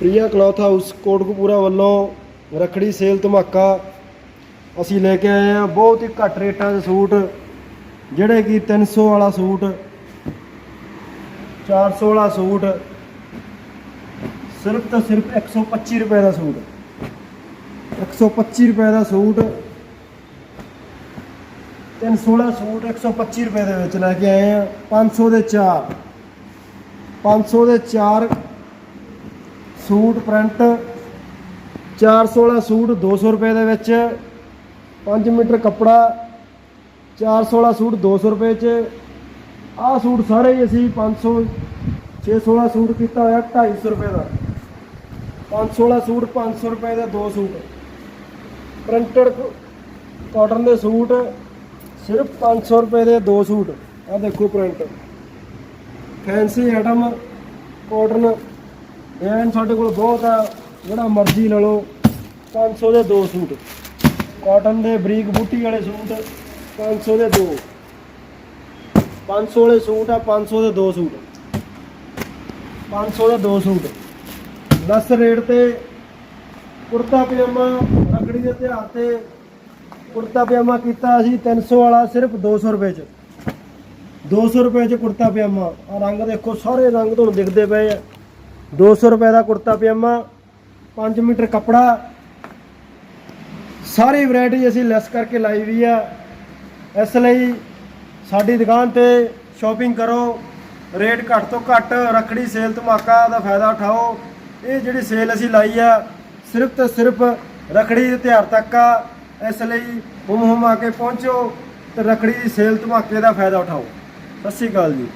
Priya cloth house Kotkapura ਵੱਲੋਂ ਰਖੜੀ sale ਧਮਾਕਾ। ਅਸੀਂ ਲੈ ਕੇ ਆਏ ਆ ਬਹੁਤ ਹੀ ਘੱਟ ਰੇਟਾਂ ਦੇ ਸੂਟ, ਜਿਹੜੇ ਕਿ 300 ਵਾਲਾ ਸੂਟ 400 ਵਾਲਾ ਸੂਟ, ਸਿਰਫ ਤਾਂ ਸਿਰਫ 125 ਰੁਪਏ ਦਾ ਸੂਟ। 125 ਰੁਪਏ ਦਾ ਸੂਟ 316 ਸੂਟ 125 ਰੁਪਏ ਦੇ ਵਿੱਚ ਲੈ ਕੇ ਆਏ ਆ 500 ਦੇ 4 500 ਦੇ 4 ਸੂਟ ਪ੍ਰਿੰਟ 416 ਸੂਟ 200 ਰੁਪਏ ਦੇ ਵਿੱਚ 5 ਮੀਟਰ ਕੱਪੜਾ 416 ਸੂਟ 200 ਰੁਪਏ ਚ। ਆਹ ਸੂਟ ਸਾਰੇ ਹੀ ਅਸੀਂ 500 616 ਸੂਟ ਕੀਤਾ ਹੋਇਆ 250 ਰੁਪਏ ਦਾ। 516 ਸੂਟ 500 ਰੁਪਏ ਦੇ ਦੋ ਸੂਟ। ਪ੍ਰਿੰਟਡ ਕਾਟਨ ਦੇ ਸੂਟ ਸਿਰਫ 500 ਰੁਪਏ ਦੇ ਦੋ ਸੂਟ। ਆਹ ਦੇਖੋ ਪ੍ਰਿੰਟ ਫੈਂਸੀ ਆਈਟਮ ਕਾਟਨ ਐਨ ਸਾਡੇ ਕੋਲ ਬਹੁਤ ਆ, ਜਿਹੜਾ ਮਰਜ਼ੀ ਲੈ ਲਓ। 500 ਦੇ ਦੋ ਸੂਟ। ਕਾਟਨ ਦੇ ਬਰੀਕ ਬੂਟੀ ਵਾਲੇ ਸੂਟ 500 ਦੇ ਦੋ। 500 ਵਾਲੇ ਸੂਟ ਆ 500 ਦੇ ਦੋ ਸੂਟ। 500 ਦੇ ਦੋ ਸੂਟ। ਦਸ ਰੇਟ ਤੇ ਕੁੜਤਾ ਪਜਾਮਾ ਰੱਖੜੀ ਦੇ ਤਿਉਹਾਰ ਤੇ ਕੁੜਤਾ ਪਜਾਮਾ ਕੀਤਾ ਅਸੀਂ 300 ਵਾਲਾ ਸਿਰਫ 200 ਰੁਪਏ ਚ। 200 ਰੁਪਏ ਚ ਕੁੜਤਾ ਪਜਾਮਾ। ਆ ਰੰਗ ਦੇਖੋ, ਸਾਰੇ ਰੰਗ ਤੁਹਾਨੂੰ ਦਿਖਦੇ ਪਏ ਆ। 200 ਰੁਪਏ ਦਾ ਕੁੜਤਾ ਪਜਾਮਾ 5 ਮੀਟਰ ਕੱਪੜਾ। ਸਾਰੀ ਵੈਰਾਈਟੀ ਅਸੀਂ ਲੈਸ ਕਰਕੇ ਲਾਈ ਵੀ ਆ। ਇਸ ਲਈ ਸਾਡੀ ਦੁਕਾਨ ਤੇ ਸ਼ਾਪਿੰਗ ਕਰੋ। ਰੇਟ ਘੱਟ ਤੋਂ ਘੱਟ, ਰੱਖੜੀ, ਸੇਲ ਧਮਾਕਾ ਦਾ ਫਾਇਦਾ ਉਠਾਓ। ਇਹ ਜਿਹੜੀ ਸੇਲ ਅਸੀਂ ਲਾਈ ਆ, ਸਿਰਫ ਤੇ ਸਿਰਫ ਰੱਖੜੀ ਦੇ ਤਿਉਹਾਰ ਤੱਕ ਆ। ਇਸ ਲਈ ਹੁਮ ਹੁਮ ਆ ਕੇ ਪਹੁੰਚੋ ਤੇ ਰੱਖੜੀ ਦੀ ਸੇਲ ਧਮਾਕੇ ਦਾ ਫਾਇਦਾ ਉਠਾਓ। ਸਤਿ ਸ਼੍ਰੀ ਅਕਾਲ ਜੀ।